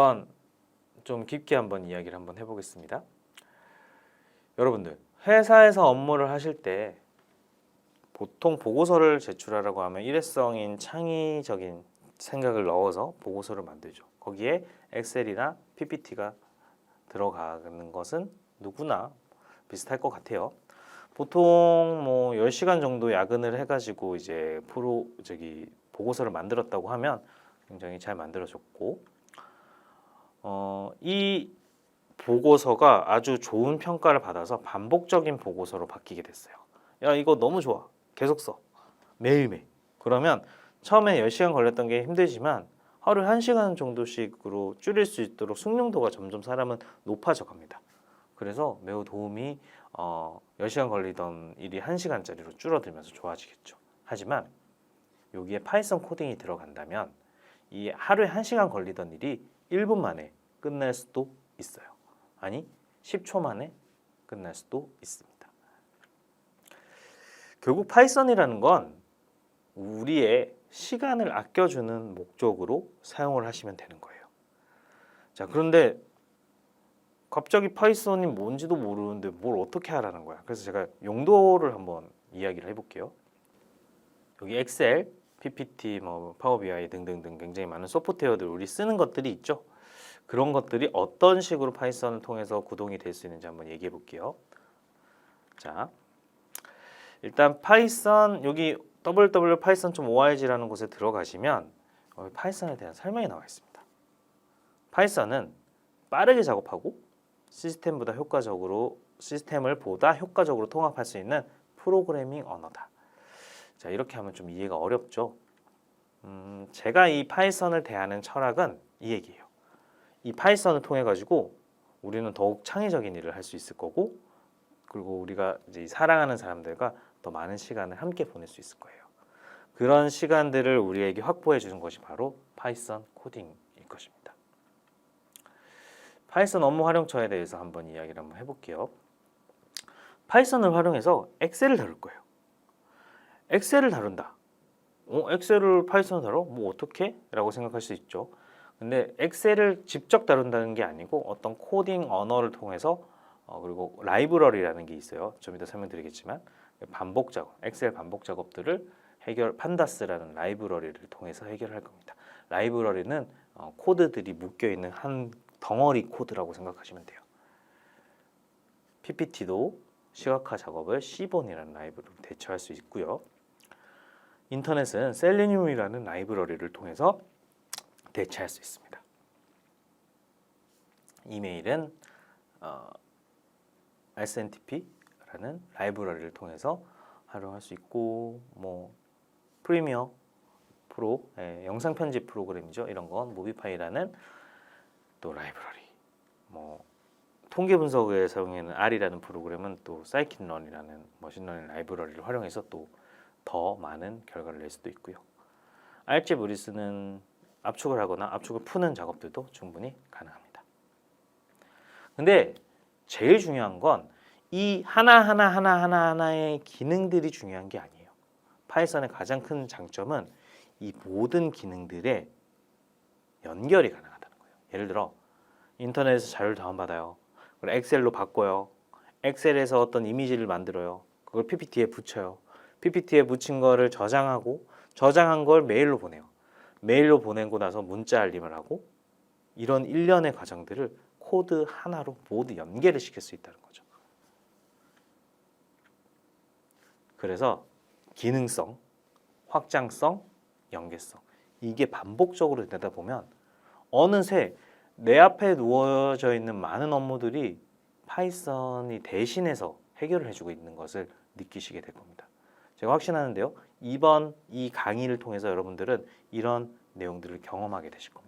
한번 좀 깊게 한번 이야기를 한번 해보겠습니다. 여러분들 회사에서 업무를 하실 때 보통 보고서를 제출하라고 하면 일회성인 창의적인 생각을 넣어서 보고서를 만들죠. 거기에 엑셀이나 PPT가 들어가는 것은 누구나 비슷할 것 같아요. 보통 뭐 10시간 정도 야근을 해가지고 이제 프로 저기 보고서를 만들었다고 하면 굉장히 잘 만들어졌고 어, 이 보고서가 아주 좋은 평가를 받아서 반복적인 보고서로 바뀌게 됐어요. 야 이거 너무 좋아. 계속 써. 매일매일. 그러면 처음에 10시간 걸렸던 게 힘들지만 하루에 1시간 정도씩으로 줄일 수 있도록 숙련도가 점점 사람은 높아져 갑니다. 그래서 매우 도움이 어, 10시간 걸리던 일이 1시간짜리로 줄어들면서 좋아지겠죠. 하지만 여기에 파이썬 코딩이 들어간다면 이 하루에 1시간 걸리던 일이 1분 만에 끝날 수도 있어요. 아니 10초 만에 끝날 수도 있습니다. 결국 파이썬이라는 건 우리의 시간을 아껴주는 목적으로 사용을 하시면 되는 거예요. 자, 그런데 갑자기 파이썬이 뭔지도 모르는데 뭘 어떻게 하라는 거야. 그래서 제가 용도를 한번 이야기를 해볼게요. 여기 엑셀, PPT, 뭐 파워 BI 등등등 굉장히 많은 소프트웨어들 우리 쓰는 것들이 있죠. 그런 것들이 어떤 식으로 파이썬을 통해서 구동이 될 수 있는지 한번 얘기해 볼게요. 자, 일단 파이썬 여기 www python.org라는 곳에 들어가시면 어, 파이썬에 대한 설명이 나와 있습니다. 파이썬은 빠르게 작업하고 시스템보다 효과적으로 시스템을 보다 효과적으로 통합할 수 있는 프로그래밍 언어다. 자 이렇게 하면 좀 이해가 어렵죠. 음, 제가 이 파이썬을 대하는 철학은 이 얘기예요. 이 파이썬을 통해 가지고 우리는 더욱 창의적인 일을 할 수 있을 거고 그리고 우리가 이제 사랑하는 사람들과 더 많은 시간을 함께 보낼 수 있을 거예요. 그런 시간들을 우리에게 확보해 주는 것이 바로 파이썬 코딩일 것입니다. 파이썬 업무 활용처에 대해서 한번 이야기를 한번 해볼게요. 파이썬을 활용해서 엑셀을 다룰 거예요. 엑셀을 다룬다. 어, 엑셀을 파이썬을 다뤄? 뭐 어떻게? 라고 생각할 수 있죠. 근데 엑셀을 직접 다룬다는 게 아니고 어떤 코딩 언어를 통해서 어, 그리고 라이브러리라는 게 있어요. 좀 이따 설명드리겠지만 반복 작업, 엑셀 반복 작업들을 해결 판다스라는 라이브러리를 통해서 해결할 겁니다. 라이브러리는 어, 코드들이 묶여 있는 한 덩어리 코드라고 생각하시면 돼요. PPT도 시각화 작업을 시본이라는 라이브러리로 대처할 수 있고요. 인터넷은 셀레늄이라는 라이브러리를 통해서 대체할 수 있습니다. 이메일은 어, SNTP라는 라이브러리를 통해서 활용할 수 있고 뭐 프리미어 프로 예, 영상 편집 프로그램이죠. 이런 건 모비파이라는 또 라이브러리 뭐 통계 분석에 사용하는 R이라는 프로그램은 또 사이킨런이라는 머신러닝 라이브러리를 활용해서 또 더 많은 결과를 낼 수도 있고요. 알집 우리 쓰는 압축을 하거나 압축을 푸는 작업들도 충분히 가능합니다. 근데 제일 중요한 건 이 하나하나 하나하나 하나의 기능들이 중요한 게 아니에요. 파이썬의 가장 큰 장점은 이 모든 기능들의 연결이 가능하다는 거예요. 예를 들어 인터넷에서 자료를 다운받아요. 그걸 엑셀로 바꿔요. 엑셀에서 어떤 이미지를 만들어요. 그걸 PPT에 붙여요. PPT에 붙인 거를 저장하고 저장한 걸 메일로 보내요. 메일로 보내고 나서 문자 알림을 하고 이런 일련의 과정들을 코드 하나로 모두 연계를 시킬 수 있다는 거죠. 그래서 기능성, 확장성, 연계성 이게 반복적으로 되다 보면 어느새 내 앞에 누워져 있는 많은 업무들이 파이썬이 대신해서 해결을 해주고 있는 것을 느끼시게 될 겁니다. 제가 확신하는데요. 이번 이 강의를 통해서 여러분들은 이런 내용들을 경험하게 되실 겁니다.